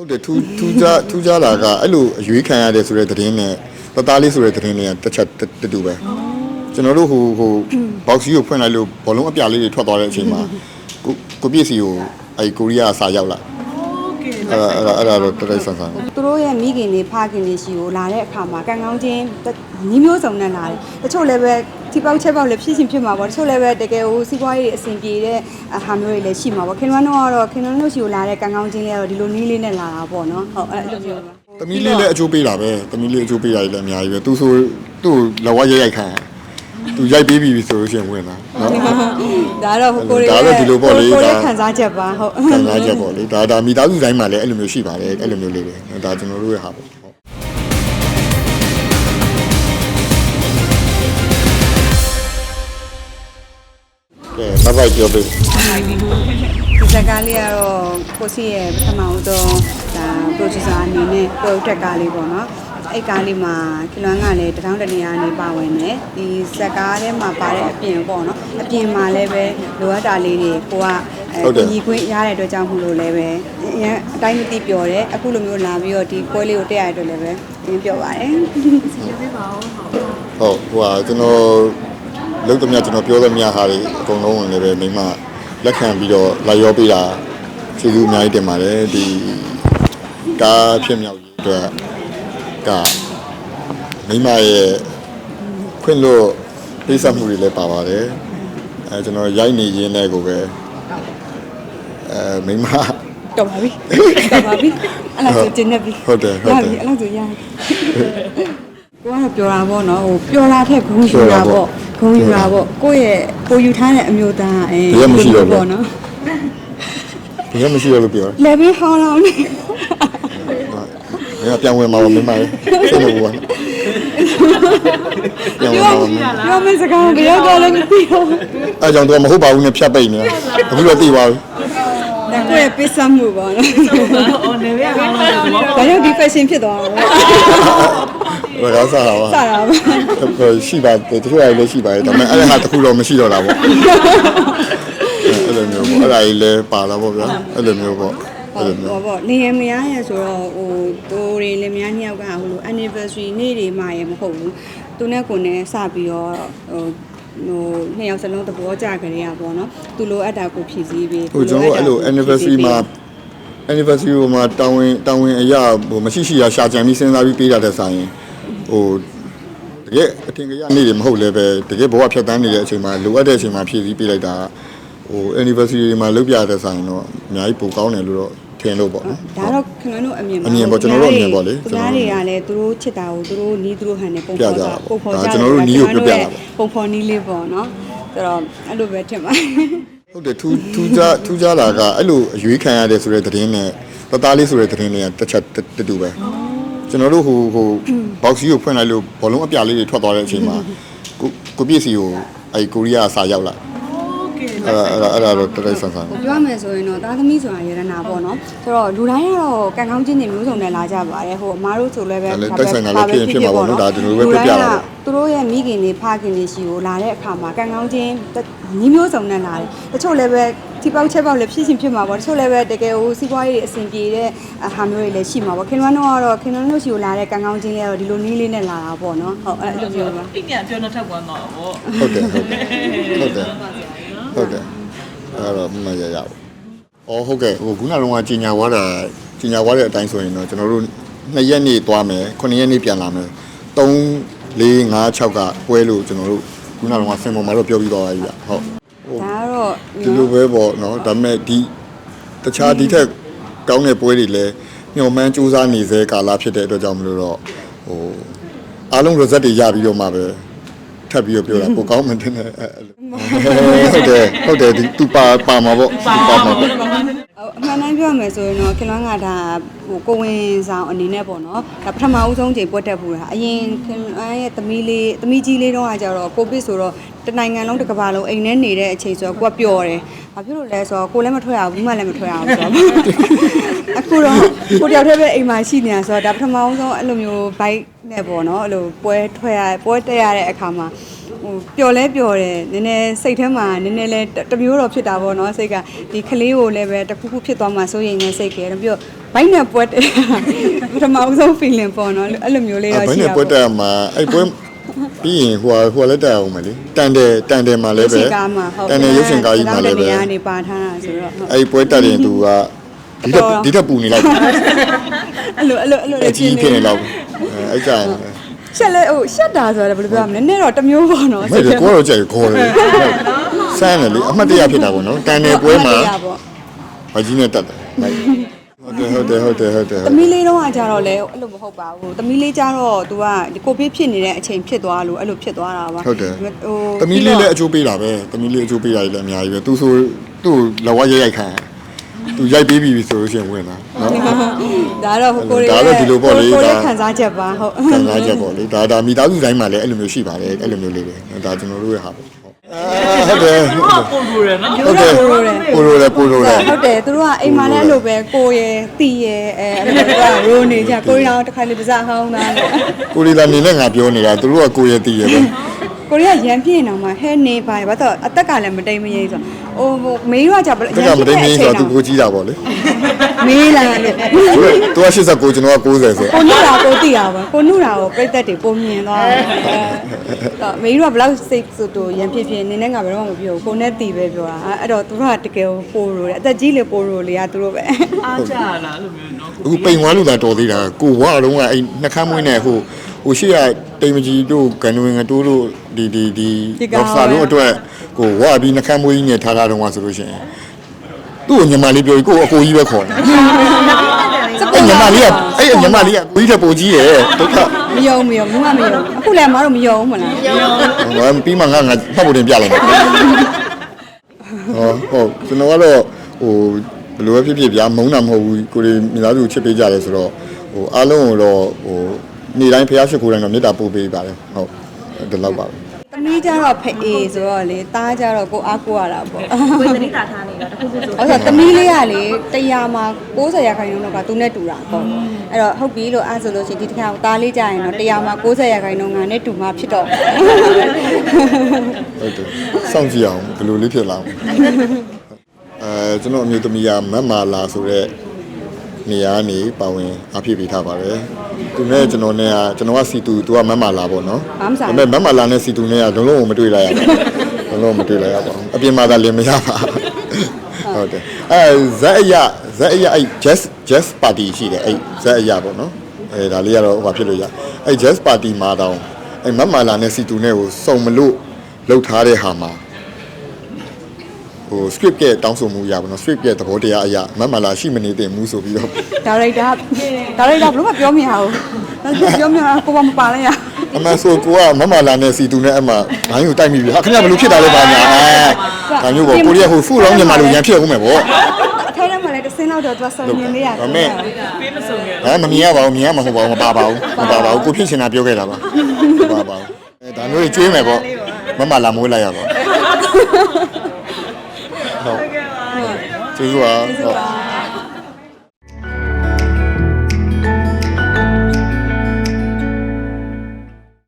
ဟုတ်တယ်ထူးထူးခြားထူးခြားတာကအဲ့လိုအရွေးခံရတယ်ဆိုတဲ့သတင်းနဲ့တသားလေးဆိုတဲ့သတင်းလေးကတစ်ချက်တူတူပဲကျွန်တော်တို့ဟိုဟို box ကြီးကိုဖွင့်လိုက်လို့ဘောလုံးအပြားလေးတွေထွက်သွားတဲ့အချိန်မှာကိုကိုပြည့်စီကိုအဲ့ကိုရီးယားအစာရောက်လာ အဲ့ဒါအဲ့ဒါအဲ့ဒါတော့တရိုက်ဆန်ဆန်သူတို့ရဲ့မိခင်တွေဖခင်တွေရှိကိုလာတဲ့အခါမှာကံကောင်းချင်းညီမျိုးစုံနဲ့လာတယ်တချို့လည်းပဲဒီပေါက်ချက်ပေါက်လည်းဖြစ်ရှင်ဖြစ်မှာပေါ့တချို့လည်းပဲတကယ်ဟိုစီးပွားရေးအဆင်ပြေတဲ့ဟာမျိုးတွေလည်းရှိမှာပေါ့ခင်ဗျားတို့ကတော့ခင်ဗျားတို့ရှိကိုလာတဲ့ကံကောင်းချင်းလေးကတော့ဒီလိုနီးလေးနဲ့လာတာပေါ့နော်ဟုတ်အဲ့လိုမျိုးပါသမီးလေးလည်းအကျိုးပေးတာပဲသမီးလေးအကျိုးပေးတာကြီးလည်းအများကြီးပဲသူဆိုသူ့လက်ဝါးရိုက်ရိုက်ခံ သူရိုက်ပေးပြီဆိုလို့ရှိရင်ဝင်လာနော်ဒါတော့ဟိုကိုရီးဒါယားတော့ဒီလိုပေါ့လေကိုရီးယားဒါခံစားချက်ပါဟုတ်ခံစားချက်ပေါ့လေဒါဒါမိသားစုတိုင်းမှာလည်းအဲ့လိုမျိုးရှိပါတယ်အဲ့လိုမျိုးလေးတွေဒါကျွန်တော်တို့ရဲ့ဟာပေါ့ဟုတ်ကဲမပိုက်ပြောပေးဒီဇာတ်ကားလေးကတော့ကိုစီရဲ့ပထမဦးဆုံးဒါ producer အနေနဲ့ပေါ်တက်ကားလေးပေါ့နော် အဲ့ကားလေးမှာကီလွမ်းကလည်းတထောင်တနေရာနေပါဝင်တယ်ဒီဇက်ကားထဲမှာပါတဲ့အပြင်ပေါ့နော်အပြင်မှာလည်းပဲလိုအပ်တာလေးတွေကိုကအဲညီခွင့်ရတဲ့အတွက်ကြောင့်မို့လို့လည်းပဲအရင်အတိုင်းမသိပြောတယ်အခုလိုမျိုးလာပြီးတော့ဒီပွဲလေးကိုတက်ရတဲ့အတွက်လည်းပဲအရင်ပြောပါတယ်ဟုတ်ဟိုဟာကျွန်တော်လုံးသမျှကျွန်တော်ပြောသမျှဟာတွေအကုန်လုံးဝင်လည်းပဲမိမလက်ခံပြီးတော့လာရောပေးတာကျေးဇူးအများကြီးတင်ပါတယ်ဒီကားဖြစ်မြောက်ရေးအတွက် ကမိမရဲ့ခွင့်လို့ပြည့်စက်မှုတွေလည်းပါပါတယ်အဲကျွန်တော်ရိုက်နေရင်းနဲ့ကိုပဲအဲမိမတော်ပါပြီတော်ပါပြီအဲ့လောက်ဆိုကျင်းနေပြီဟုတ်တယ်ဟုတ်တယ်ရပြီအဲ့လောက်ဆိုရပြီကိုကတော့ပြောတာပေါ့နော်ဟိုပြောတာထက်ဂုံယူတာပေါ့ဂုံယူတာပေါ့ကိုယ့်ရဲ့ကိုယူထားတဲ့အမျိုးသားအဲဘယ်မှမရှိတော့ဘူးပေါ့နော်ဘယ်မှမရှိရလို့ပြောတယ်လေဘင်းဟောင်းလော ငါပြန်ဝင်မှာပါမင်းမလေးဆက်လို့ပါပြန်ဝင်မှာပါမင်းပြောမယ့်စကားကိုဘယ်တော့ကလည်းမသိဘူးအဲကြောင့်သူကမဟုတ်ပါဘူးနဲ့ဖြတ်ပိတ်နေတာအခုတော့သိပါပြီဒါကိုပစ္စမှုပါနော်။အော်နေရကောင်းတော့။ဒါရောက်ဒီ fashion ဖြစ်သွားတာ။ဘယ်ကစားတာပါ။စားတာပါ။ရှိပါတယ်တချို့အရာလည်းရှိပါတယ်ဒါပေမဲ့အဲ့ဒါကတခုတော့မရှိတော့တာပေါ့။အဲ့လိုမျိုးပေါ့အဲ့ဒါကြီးလည်းပါတာပေါ့ဗျာ။အဲ့လိုမျိုးပေါ့။ အဲ့လိုမျိုးဟောပေါ့နေရမရရဆိုတော့ဟိုတိုးတွေလည်းများနှစ်ယောက်ကဟိုလို anniversary နေ့တွေမှရမဟုတ်ဘူးသူနဲ့ကိုယ်နဲ့စပြီးတော့ဟိုဟိုနှစ်ယောက်စလုံးသဘောကျကြရပါတော့သူလိုအပ်တာကိုဖြည့်ဆည်းပြီးဟိုကျွန်တော်တို့အဲ့လို anniversary မှာ anniversary မှာတာဝန်တာဝန်အရာဟိုမရှိရှိရရှာကြံပြီးစဉ်းစားပြီးပေးတာတဲ့ဆိုင်ဟိုတကယ်အထင်ကြီးနေ့တွေမဟုတ်လည်းပဲတကယ်ဘဝဖြတ်တန်းနေတဲ့အချိန်မှာလိုအပ်တဲ့အချိန်မှာဖြည့်ဆည်းပေးလိုက်တာဟို anniversary မှာလုပ်ပြတဲ့ဆိုင်တော့အများကြီးပိုကောင်းတယ်လို့တော့ ထင်လို့ပေါ့နော်ဒါတော့ခင်ဗျားတို့အမြင်ပါအမြင်ပေါ့ကျွန်တော်တို့အမြင်ပေါ့လေသူများတွေကလည်းသူတို့ချစ်တာကိုသူတို့နီးသူတို့ဟန်နဲ့ပုံပြဖော်ကြကြတာပေါ့ပုံဖော်ဒါကြကျွန်တော်တို့နီးကိုပြပြတာပေါ့ပုံဖော်နီးလေးပေါ့နော်ဆိုတော့အဲ့လိုပဲထင်ပါတယ်ဟုတ်တယ်ထူးထူးခြားထူးခြားတာကအဲ့လိုအရွေးခံရတယ်ဆိုတဲ့သတင်းနဲ့တသားလေးဆိုတဲ့သတင်းတွေကတစ်ချက်တတူပဲကျွန်တော်တို့ဟိုဟို box ကြီးကိုဖွင့်လိုက်လို့ဘောလုံးအပြာလေးတွေထွက်သွားတဲ့အချိန်မှာကိုကိုပြည့်စီကိုအဲ့ကိုရီးယားစာရောက်လာ ကဲ့အဲ့ဒါအဲ့ဒါတော့တတိဆန်ဆန် ပြောရမယ်ဆိုရင်တော့သားသမီးဆိုတာယရနာပေါ့နော်ဆိုတော့လူတိုင်းကတော့ကံကောင်းခြင်းတွေမျိုးစုံနဲ့လာကြပါတယ်ဟိုအမားတို့ဆိုလည်းပဲဒါလည်းတိုက်ဆိုင်တာလည်းဖြစ်ရင်ဖြစ်မှာပေါ့နော်ဒါကျွန်တော်တို့ပဲပြပြတာပေါ့ သူတို့ရဲ့မိခင်တွေဖခင်တွေရှိကိုလာတဲ့အခါမှာကံကောင်းခြင်းညီမျိုးစုံနဲ့လာတယ်တချို့လည်းပဲဒီပေါက်ချက်ပေါက်လည်းဖြစ်ရှင်ဖြစ်မှာပေါ့တချို့လည်းပဲတကယ်ဟိုစီးပွားရေးတွေအဆင်ပြေတဲ့ဟာမျိုးတွေလည်းရှိမှာပေါ့ခင်ဗျားတို့ကတော့ခင်ဗျားတို့ရှိကိုလာတဲ့ကံကောင်းခြင်းရဲ့တော့ဒီလိုနည်းလေးနဲ့လာတာပေါ့နော်ဟုတ်အဲ့လိုမျိုးပါ ပြညာပြောတော့ထပ်ကွမ်းတော့ဗောဟုတ်တယ်ဟုတ်တယ်ဟုတ်တယ် ဟုတ်တယ်အဲ့တော့မရရဘူးအော်ဟုတ်ကဲ့ဟိုခုနကတော့ကြီးညာသွားတာကြီးညာသွားတဲ့အတိုင်းဆိုရင်တော့ကျွန်တော်တို့2ရက်နေသွားမယ်9ရက်နေပြန်လာမယ်3 4 5 6ကပွဲလို့ကျွန်တော်တို့ခုနကတော့ဆင်ပေါ်မှာတော့ပြောပြီးသွားပါပြီဗျဟုတ်ဒါကတော့ဒီလိုပဲပေါ့နော်ဒါပေမဲ့ဒီတခြားဒီထက်ကောင်းတဲ့ပွဲတွေလည်းညှော်မှန်းစူးစမ်းနေစေကာလဖြစ်တဲ့အတွက်ကြောင့်မလို့တော့ဟိုအားလုံး result တွေရပြီးတော့မှပဲ ထပ်ပြီးတော့ပြောတာပိုကောင်းမှတင်တယ်အဲ့အဲ့လိုဟုတ်တယ်ဟုတ်တယ်ဒီသူပါပါမှာပေါ့သူပါမှာပေါ့ အမှန်တမ်းပြောရမယ်ဆိုရင်တော့ခင်လွမ်းကဒါဟိုကိုဝင်ဆောင်အနေနဲ့ပေါ့နော်ဒါပထမဦးဆုံးချိန်ပွက်တက်ပူတာအရင်ခင်လွမ်းရဲ့သမီးလေးသမီးကြီးလေးတော့ကကြတော့ကိုဗစ်ဆိုတော့တနိုင်ငံလုံးတစ်ကမ္ဘာလုံးအိမ်ထဲနေတဲ့အချိန်ဆိုတော့ကိုကပျော်တယ်ဘာဖြစ်လို့လဲဆိုတော့ကိုလည်းမထွက်ရဘူးဘူးမှလည်းမထွက်ရဘူးဆိုတော့အခုတော့ကိုတယောက်တည်းပဲအိမ်မှာရှိနေတာဆိုတော့ဒါပထမဦးဆုံးအဲ့လိုမျိုးဘိုက်နဲ့ပေါ့နော်အဲ့လိုပွဲထွက်ရပွဲတက်ရတဲ့အခါမှာ ဟဟိုပျော်လဲပျော်တယ်နည်းနည်းစိတ်ထဲမှာနည်းနည်းလဲတတစ်မျိုးတော့ဖြစ်တာပေါ့နော်စိတ်ကဒီကလေးကိုလည်းပဲတစ်ခုခုဖြစ်သွားမှစိုးရိမ်နေစိတ်ကဲတော့ပြီးတော့ဘိုက်နဲ့ပွက်တယ်ပထမဦးဆုံး feeling ပေါ့နော်အဲ့လိုမျိုးလေးတော့ဘယ်ရှိနဲ့တာပွဲတက်မှာအဲ့ပွဲပြီးရင်ဟိုဟိုလည်းတက်အောင်မလေတန်တယ်တန်တယ်မှာလည်းပဲကားမှာဟုတ်တန်တယ်ရုပ်ရှင်ကားကြီးမှာလည်းပဲဒီကနေပါထားတာဆိုတော့ဟုတ်အဲ့ပွဲတက်ရင်သူကဒီတက်ဒီတက်ပူနေလိုက်အဲ့လိုအဲ့လိုအဲ့လိုအကြီးဖြစ်နေတော့အဲ့ကြရင် ရှက်လဲဟိုရှက်တာဆိုတော့ဘယ်လိုပြောမလဲနည်းနည်းတော့တစ်မျိုးပေါ့နော်မဲ့ကိုတော့ကြိုက်ခေါ်တယ်စမ်းတယ်လေအမှတ်တရဖြစ်တာပေါ့နော်တန်တယ်ပွဲမှာပေါ့ဘာကြီးနဲ့တက်တယ်ဟုတ်တယ်ဟုတ်တယ်ဟုတ်တယ်ဟုတ်တယ်သမီးလေးတော့ကကြတော့လေအဲ့လိုမဟုတ်ပါဘူးသမီးလေးကြတော့ तू ကဒီကိုဗစ်ဖြစ်နေတဲ့အချိန်ဖြစ်သွားလို့အဲ့လိုဖြစ်သွားတာပါဟုတ်တယ်ဟိုသမီးလေးလည်းအကျိုးပေးတာပဲသမီးလေးအကျိုးပေးတာကြီးလည်းအများကြီးပဲသူဆိုသူ့လဝရိုက်ရိုက်ခံ သူရိုက်ပေးပြီဆိုလို့ရှိရင်ဝင်လာနော်ဒါတော့ဟိုကိုရီးဒါယားတော့ဒီလိုပေါ့လေကိုရီးဒါယားခံစားချက်ပါဟုတ်ခံစားချက်ပေါ့လေဒါဒါမိသားစုတိုင်းမှာလည်းအဲ့လိုမျိုးရှိပါတယ်အဲ့လိုမျိုးလေးတွေဒါကျွန်တော်တို့ရဲ့ဟာပေါ့ဟုတ်တယ်ဟာပုံလို့ရနော်ဟုတ်တယ်ပိုလိုတယ်ပိုလိုတယ်ဟုတ်တယ်သူတို့ကအိမ်မှာလည်းအဲ့လိုပဲကိုရယ်တီရယ်အဲအဲ့လိုပဲရိုးနေကြကိုရီးယားတစ်ခါလေးပါးစားဟောင်းတာလေကိုရီလာနေနဲ့ငါပြောနေတာသူတို့ကကိုရဲ့တည်ရပဲ ကိုရီးယားရန်ပြင်းနေမှာဟဲနေပါဘာတော့အသက်ကလည်းမတိမ်မရိဆိုဟိုဟိုမေးရကြဘတက်ကမတိမ်မင်းဆိုတော့သူကိုကြီးတာပေါ့လေမေးလာတယ်သူက89ကျွန်တော်က90ဆိုကိုနုရာကိုသိတာပါကိုနုရာကိုပြိသက်တွေပုံမြင်သွားတယ်အဲမေးရဘလောက်စိတ်ဆိုတော့ရန်ဖြစ်ဖြစ်နင်းနဲ့ငါဘယ်တော့မှမပြောဘူးကိုနဲ့တီပဲပြောတာအဲ့တော့သူတို့ကတကယ်ပိုးရိုးတယ်အသက်ကြီးလေပိုးရိုးလေကသူတို့ပဲအားကြလားအဲ့လိုမျိုးနော်အခုပိန်ဝါလို့သာတော်သေးတာကိုဝါတော့ကအဲ့နှခမ်းမွေးနဲ့ဟိုဟိုရှိရတိမ်မကြီးတို့ကန်ဝင်ငတိုးတို့ ဒီဒီဒီဘောက်ဆာတို့အတွက်ကိုဝါပြီးနှခမ်းမွေးကြီးနဲ့ထားတာတော့ဆိုလို့ရှိရင်သူ့ကိုညီမလေးပြောပြီးကိုအကိုကြီးပဲခေါ်တယ်အဲ့ညီမလေးကအဲ့ညီမလေးကကိုကြီးတဲ့ပုံကြီးရဲ့ဒုက္ခမယုံမယုံဘူးကမယုံအခုလည်းမတို့မယုံဘူးမလားဟောပြီးမှငါငါမှတ်ဖို့တင်ပြလိုက်မယ်ဟောဟုတ်ကျွန်တော်ကတော့ဟိုဘယ်လိုပဲဖြစ်ဖြစ်ဗျာမုန်းတာမဟုတ်ဘူးကိုရီမိသားစုချစ်ပေးကြတယ်ဆိုတော့ဟိုအားလုံးကိုတော့ဟိုနေ့တိုင်းဖျားရှိခိုးတိုင်းတော့မေတ္တာပို့ပေးပါတယ်ဟုတ်ဒီလောက်ပါပဲ သမီးကြတော့ဖအေးဆိုတော့လေတားကြတော့ကိုအားကိုရတာပေါ့ဝေသနိတာထားနေတာတခုခုဆိုအဲ့တော့သမီးလေးကလေတရားမှာ60ရာခိုင်နှုန်းလောက်ကသူနဲ့တူတာပေါ့အဲ့တော့ဟုတ်ပြီလို့အားဆိုလို့ရှိရင်ဒီတစ်ခါတားလေးကြရင်တော့တရားမှာ60ရာခိုင်နှုန်းကနဲ့တူမှဖြစ်တော့ဟုတ်တယ်စောင့်ကြည့်အောင်ဘယ်လိုလေးဖြစ်လာအောင်အဲကျွန်တော်အမျိုးသမီးကမတ်မာလာဆိုတဲ့ နေရာနေပါဝင်အဖြစ်ပေးထားပါတယ်သူနဲ့ကျွန်တော်နဲ့ကကျွန်တော်ကစီတူသူကမတ်မာလာပေါ့နော်ဘာမှမဆိုင်ဒါပေမဲ့မတ်မာလာနဲ့စီတူနဲ့ကလုံးလုံးမတွေ့လိုက်ရပါဘူးလုံးလုံးမတွေ့လိုက်ရပါဘူးအပြင်မှာသာလင်းမရပါဟုတ်တယ်အဲဇက်အရဇက်အရအဲ့ jazz jazz party ရှိတယ်အဲ့ဇက်အရပေါ့နော်အဲဒါလေးကတော့ဟိုဖြစ်လို့ရအဲ့ jazz party မှာတောင်းအဲ့မတ်မာလာနဲ့စီတူနဲ့ကိုစုံမလို့လှုပ်ထားတဲ့ဟာမှာ ဟို script ရဲ့တောင်းဆိုမှုရပါတော့ script ရဲ့သဘောတရားအရမတ်မာလာရှိမနေတင်ဘူးဆိုပြီးတော့ဒါရိုက်တာဒါရိုက်တာဘလို့မပြောမြင်အောင်ဒါပြောမြင်အောင်ကိုကမပါလဲရအမှန်ဆိုကိုကမမလာနဲ့စီတူနဲ့အမှဘိုင်းကိုတိုက်မိပြီဟာခင်ဗျာဘယ်လိုဖြစ်တာလဲပါညာအဲဒါမျိုးပေါ့ကိုရီးယားဟိုဖူလောင်းမြန်မာလိုရန်ဖြစ်အောင်မယ်ပေါ့အထိုင်းထဲမှာလည်းတစ်စင်းလောက်တော့သူကစုံမြင်လေးရတယ်ဒါမဲ့ပေးမစုံခဲ့ဟမ်မမြင်ရပါဘူးမြင်ရမှာမဟုတ်ပါဘူးမပါပါဘူးမပါပါဘူးကိုဖြစ်ချင်တာပြောခဲ့တာပါမပါပါဘူးအဲဒါမျိုးကြီးကျွေးမယ်ပေါ့မမလာမွေးလိုက်ရပါ ဟုတ်ကျေးဇူးပါဟုတ်